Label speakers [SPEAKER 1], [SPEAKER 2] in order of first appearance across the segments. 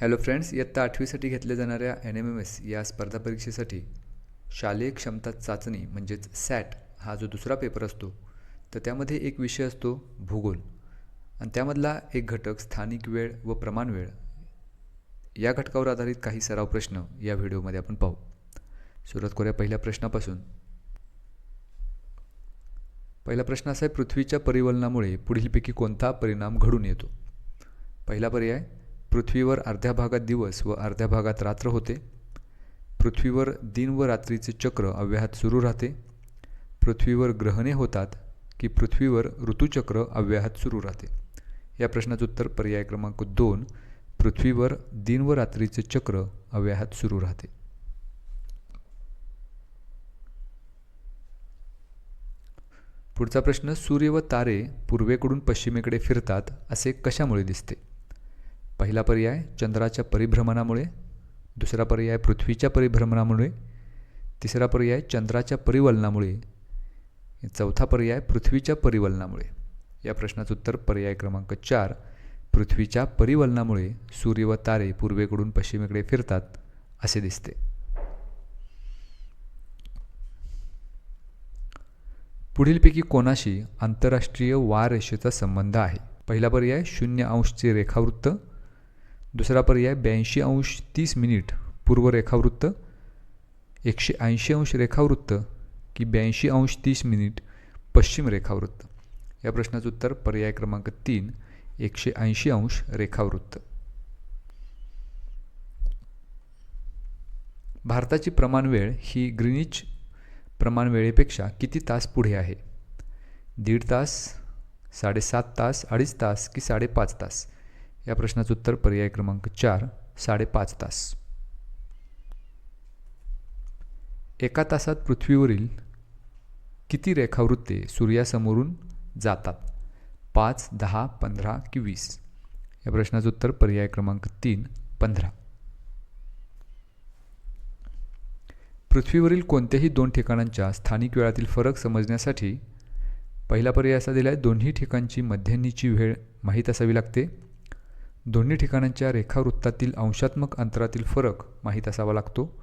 [SPEAKER 1] Hello friends इयत्ता आठवीसाठी घेतल्या जाणाऱ्या एन एम एम एस या स्पर्धा परीक्षेसाठी शालेय क्षमता चाचणी म्हणजेच सॅट हा जो दुसरा पेपर असतो तर त्यामध्ये एक विषय असतो भूगोल. आणि त्यामधला एक घटक स्थानिक वेळ व प्रमाण वेळ. या घटकावर आधारित काही सराव प्रश्न या व्हिडिओमध्ये आपण पाहू. सुरुवात करूया पहिल्या प्रश्नापासून. पहिला प्रश्न असा आहे पृथ्वीच्या परिवलनामुळे पुढीलपैकी कोणता परिणाम घडून येतो? पहिला पर्याय पृथ्वीवर अर्ध्या भागात दिवस व अर्ध्या भागात रात्र होते. पृथ्वीवर दिन व रात्रीचे चक्र अव्याहत सुरू राहते. पृथ्वीवर ग्रहणे होतात की पृथ्वीवर ऋतुचक्र अव्याहत सुरू राहते. या प्रश्नाचं उत्तर पर्याय क्रमांक दोन पृथ्वीवर दिन व रात्रीचे चक्र अव्याहत सुरू राहते. पुढचा प्रश्न सूर्य व तारे पूर्वेकडून पश्चिमेकडे फिरतात असे कशामुळे दिसते? पहिला पर्याय चंद्राच्या परिभ्रमणामुळे दुसरा पर्याय पृथ्वीच्या परिभ्रमणामुळे तिसरा पर्याय चंद्राच्या परिवलनामुळे चौथा पर्याय पृथ्वीच्या परिवलनामुळे. या प्रश्नाचं उत्तर पर्याय क्रमांक चार पृथ्वीच्या परिवलनामुळे सूर्य व तारे पूर्वेकडून पश्चिमेकडे फिरतात असे दिसते. पुढीलपैकी कोणाशी आंतरराष्ट्रीय वार रेषेचा संबंध आहे? पहिला पर्याय शून्य अंशचे रेखावृत्त दुसरा पर्याय ब्याऐंशी अंश तीस मिनिट पूर्व रेखावृत्त एकशे ऐंशी अंश रेखावृत्त की ब्याऐंशी अंश तीस मिनिट पश्चिम रेखावृत्त. या प्रश्नाचं उत्तर पर्याय क्रमांक तीन एकशे ऐंशी अंश रेखावृत्त. भारताची प्रमाणवेळ ही ग्रीनिच प्रमाणवेळेपेक्षा किती तास पुढे आहे? दीड तास साडेसात तास अडीच तास की साडेपाच तास? या प्रश्नाचं उत्तर पर्याय क्रमांक चार साडेपाच तास. एका तासात पृथ्वीवरील किती रेखावृत्ते सूर्यासमोरून जातात? पाच दहा पंधरा की वीस? या प्रश्नाचं उत्तर पर्याय क्रमांक तीन पंधरा. पृथ्वीवरील कोणत्याही दोन ठिकाणांच्या स्थानिक वेळातील फरक समजण्यासाठी पहिला पर्याय असा दिला आहे दोन्ही ठिकाणची मध्यान्हीची वेळ माहीत असावी लागते. दोन्ही ठिकाणांच्या रेखावृत्तातील अंशात्मक अंतरातील फरक माहीत असावा लागतो.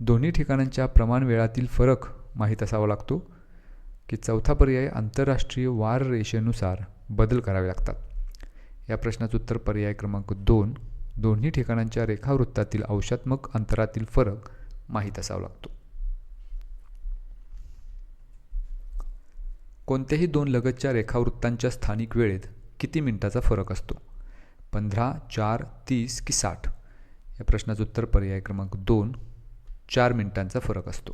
[SPEAKER 1] दोन्ही ठिकाणांच्या प्रमाण वेळातील फरक माहीत असावा लागतो की चौथा पर्याय आंतरराष्ट्रीय वार रेषेनुसार बदल करावे लागतात. या प्रश्नाचं उत्तर पर्याय क्रमांक दोन दोन्ही ठिकाणांच्या रेखावृत्तातील अंशात्मक अंतरातील फरक माहीत असावा लागतो. कोणत्याही दोन लगतच्या रेखावृत्तांच्या स्थानिक वेळेत किती मिनिटाचा फरक असतो? पंधरा चार तीस की साठ. या प्रश्नाचं उत्तर पर्याय क्रमांक दोन चार मिनिटांचा फरक असतो.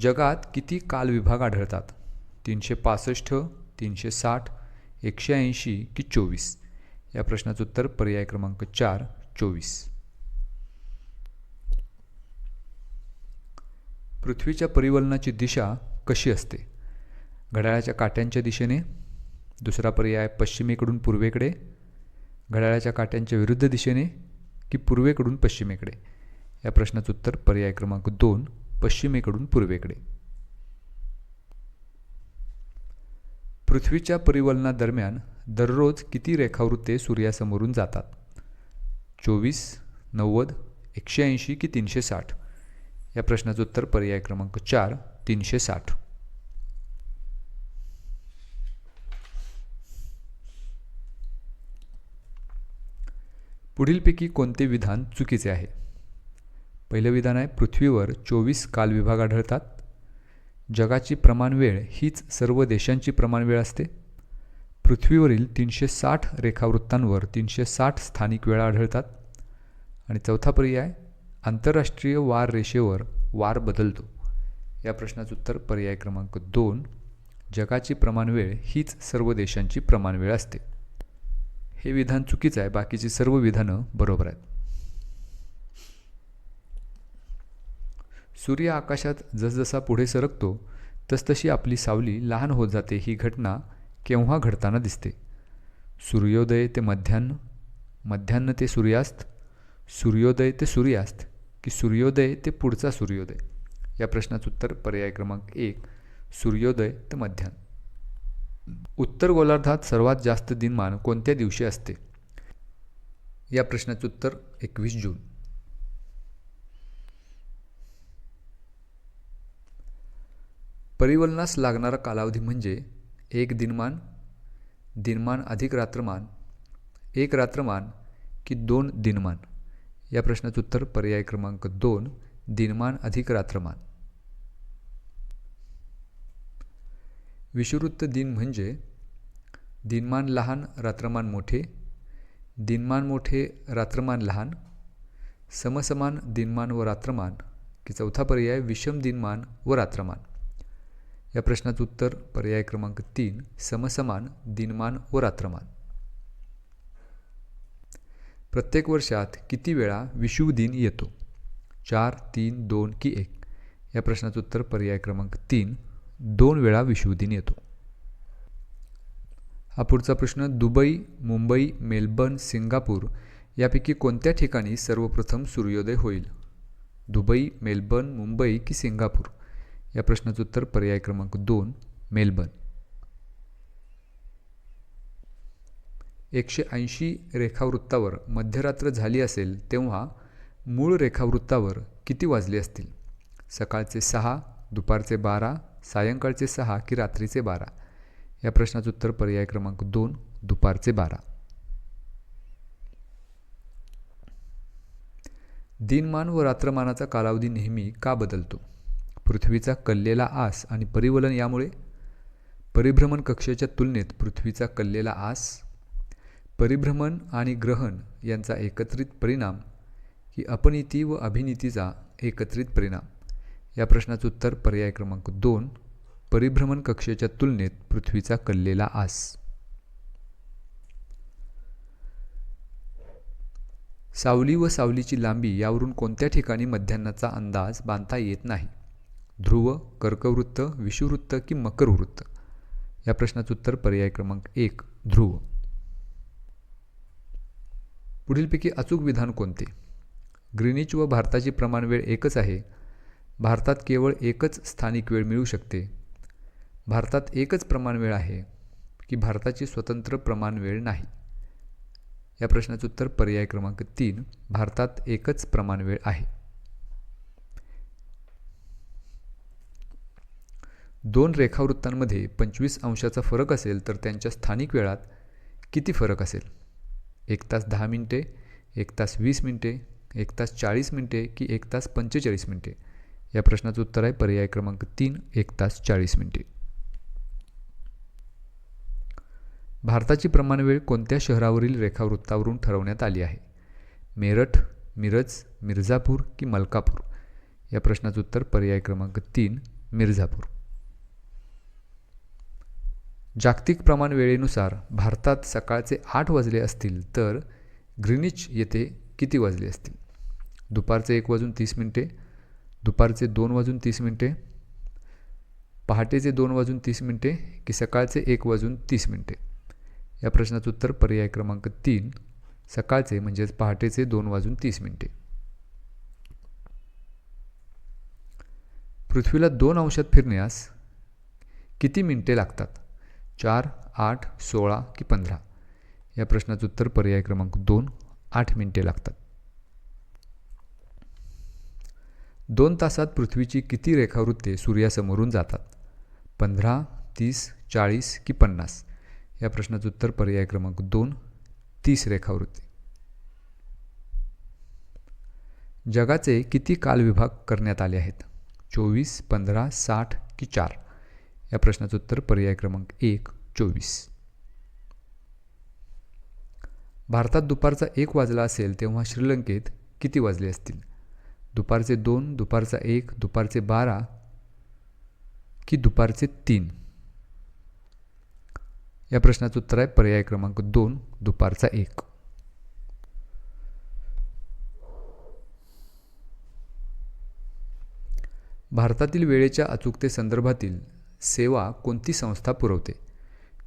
[SPEAKER 1] जगात किती काल विभाग आढळतात? तीनशे पासष्ट तीनशे साठ एकशे ऐंशी की चोवीस? या प्रश्नाचं उत्तर पर्याय क्रमांक चार चोवीस. पृथ्वीच्या परिवलनाची दिशा कशी असते? घड्याळाच्या काट्यांच्या दिशेने दुसरा पर्याय पश्चिमेकडून पूर्वेकडे घड्याळाच्या काट्यांच्या विरुद्ध दिशेने की पूर्वेकडून पश्चिमेकडे? या प्रश्नाचं उत्तर पर्याय क्रमांक दोन पश्चिमेकडून पूर्वेकडे. पृथ्वीच्या परिवलनादरम्यान दररोज किती रेखावृत्ते सूर्यासमोरून जातात? चोवीस नव्वद एकशे ऐंशी की तीनशे साठ? या प्रश्नाचं उत्तर पर्याय क्रमांक चार तीनशे साठ. पुढीलपैकी कोणते विधान चुकीचे आहे? पहिलं विधान आहे पृथ्वीवर चोवीस कालविभाग आढळतात. जगाची प्रमाणवेळ हीच सर्व देशांची प्रमाणवेळ असते. पृथ्वीवरील तीनशे साठ रेखावृत्तांवर तीनशे साठ स्थानिक वेळा आढळतात. आणि चौथा पर्याय आंतरराष्ट्रीय वार रेषेवर वार बदलतो. या प्रश्नाचं उत्तर पर्याय क्रमांक दोन जगाची प्रमाणवेळ हीच सर्व देशांची प्रमाणवेळ असते. हे विधान चुकीचं आहे. बाकीची सर्व विधानं बरोबर आहेत. सूर्य आकाशात जसजसा पुढे सरकतो तसतशी आपली सावली लहान होत जाते. ही घटना केव्हा घडताना दिसते? सूर्योदय ते मध्यान्न मध्यान्न ते सूर्यास्त सूर्योदय ते सूर्यास्त की सूर्योदय ते पुढचा सूर्योदय? या प्रश्नाचं उत्तर पर्याय क्रमांक एक सूर्योदय ते मध्यान्न उत्तर गोलार्धात सर्वात जास्त दिनमान कोणत्या दिवशी असते? या प्रश्नाचे उत्तर एकवीस जून. परिवलनास लागणारा कालावधी म्हणजे एक दिनमान दिनमान अधिक रात्रमान एक रात्रमान की दोन दिनमान. या प्रश्नाचं उत्तर पर्याय क्रमांक दोन दिनमान अधिक रात्रमान. विषुवृत्त दिन म्हणजे दिनमान लहान रात्रमान मोठे दिनमान मोठे रात्रमान लहान समसमान दिनमान व रात्रमान की चौथा पर्याय विषम दिनमान व रात्रमान. या प्रश्नाचं उत्तर पर्याय क्रमांक तीन समसमान दिनमान व रात्रमान. प्रत्येक वर्षात किती वेळा विषुव दिन येतो? चार तीन दोन की एक. या प्रश्नाचं उत्तर पर्याय क्रमांक तीन दोन वेळा विश्वदिन येतो. हा पुढचा प्रश्न दुबई मुंबई मेलबर्न सिंगापूर यापैकी कोणत्या ठिकाणी सर्वप्रथम सूर्योदय होईल? दुबई मेलबर्न मुंबई की सिंगापूर? या प्रश्नाचं उत्तर पर्याय क्रमांक दोन मेलबर्न. एकशे ऐंशी रेखावृत्तावर मध्यरात्र झाली असेल तेव्हा मूळ रेखावृत्तावर किती वाजले असतील? सकाळचे सहा दुपारचे बारा सायंकाळचे सहा की रात्रीचे बारा. या प्रश्नाचं उत्तर पर्याय क्रमांक दोन दुपारचे बारा. दिनमान व रात्रमानाचा कालावधी नेहमी का बदलतो? पृथ्वीचा कल्लेला आस आणि परिवलन यामुळे? परिभ्रमण कक्षेच्या तुलनेत पृथ्वीचा कल्लेला आस? परिभ्रमण आणि ग्रहण यांचा एकत्रित परिणाम ही अपनीती व अभिनीतीचा एकत्रित परिणाम? या प्रश्नाचं उत्तर पर्याय क्रमांक दोन परिभ्रमण कक्षेच्या तुलनेत पृथ्वीचा कल्लेला आस. सावली व सावलीची लांबी यावरून कोणत्या ठिकाणी मध्यान्नाचा अंदाज बांधता येत नाही? ध्रुव कर्कवृत्त विषुवृत्त की मकरवृत्त? या प्रश्नाचं उत्तर पर्याय क्रमांक एक ध्रुव. पुढीलपैकी अचूक विधान कोणते? ग्रीनिच व भारताची प्रमाणवेळ एकच आहे. भारतात केवळ एकच स्थानिक वेळ मिळू शकते. भारतात एकच प्रमाण वेळ आहे की भारताची स्वतंत्र प्रमाण वेळ नाही. या प्रश्नाचं उत्तर पर्याय क्रमांक तीन भारतात एकच प्रमाण वेळ आहे. दोन रेखावृत्तांमध्ये पंचवीस अंशाचा फरक असेल तर त्यांच्या स्थानिक वेळात किती फरक असेल? एक तास दहा मिनटे एक तास वीस मिनटे एक तास चाळीस मिनटे की एक तास पंचेचाळीस मिनटे? या प्रश्नाचं उत्तर आहे. पर्याय क्रमांक तीन एक तास चाळीस मिनिटे. भारताची प्रमाणवेळ कोणत्या शहरावरील रेखावृत्तावरून ठरवण्यात आली आहे? मेरठ मिरज मिर्झापूर की मलकापूर? या प्रश्नाचं उत्तर पर्याय क्रमांक तीन मिर्झापूर. जागतिक प्रमाण वेळेनुसार भारतात सकाळचे आठ वाजले असतील तर ग्रीनिच येथे किती वाजले असतील? दुपारचे एक वाजून तीस मिनिटे दुपारचे दोन वाजून तीस मिनटे पहाटेचे दोन वाजून तीस मिनटे की सकाळचे एक वाजून तीस मिनटे. या प्रश्नाचं उत्तर पर्याय क्रमांक तीन सकाळचे म्हणजेच पहाटेचे दोन वाजून तीस मिनटे. पृथ्वीला दोन अंशात फिरण्यास किती मिनटे लागतात? चार आठ सोळा की पंधरा? या प्रश्नाचं उत्तर पर्याय क्रमांक दोन आठ मिनटे लागतात. दोन तासात पृथ्वीची किती रेखावृत्ते सूर्यासमोरून जातात? पंधरा तीस चाळीस की पन्नास? या प्रश्नाचं उत्तर पर्याय क्रमांक दोन तीस रेखावृत्ती. जगाचे किती कालविभाग करण्यात आले आहेत? चोवीस पंधरा साठ की चार? या प्रश्नाचं उत्तर पर्याय क्रमांक एक चोवीस. भारतात दुपारचा एक वाजला असेल तेव्हा श्रीलंकेत किती वाजले असतील? दुपारचे दोन दुपारचा एक दुपारचे बारा की दुपारचे तीन? या प्रश्नाचं उत्तर आहे पर्याय क्रमांक दोन दुपारचा एक. भारतातील वेळेच्या अचूकते संदर्भातील सेवा कोणती संस्था पुरवते?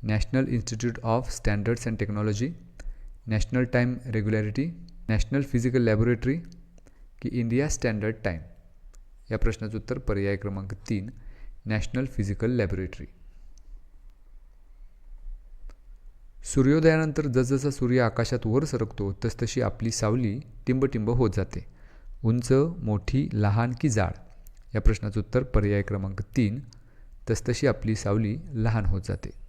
[SPEAKER 1] National institute of standards and technology national time regularity national physical laboratory की इंडिया स्टँडर्ड टाईम या प्रश्नाचं उत्तर पर्याय क्रमांक तीन नॅशनल फिजिकल लॅबोरेटरी. सूर्योदयानंतर जसजसा सूर्य आकाशात वर सरकतो तसतशी आपली सावली टिंबटिंब होत जाते. उंच मोठी लहान की जाड या प्रश्नाचं उत्तर पर्याय क्रमांक तीन तसतशी आपली सावली लहान होत जाते.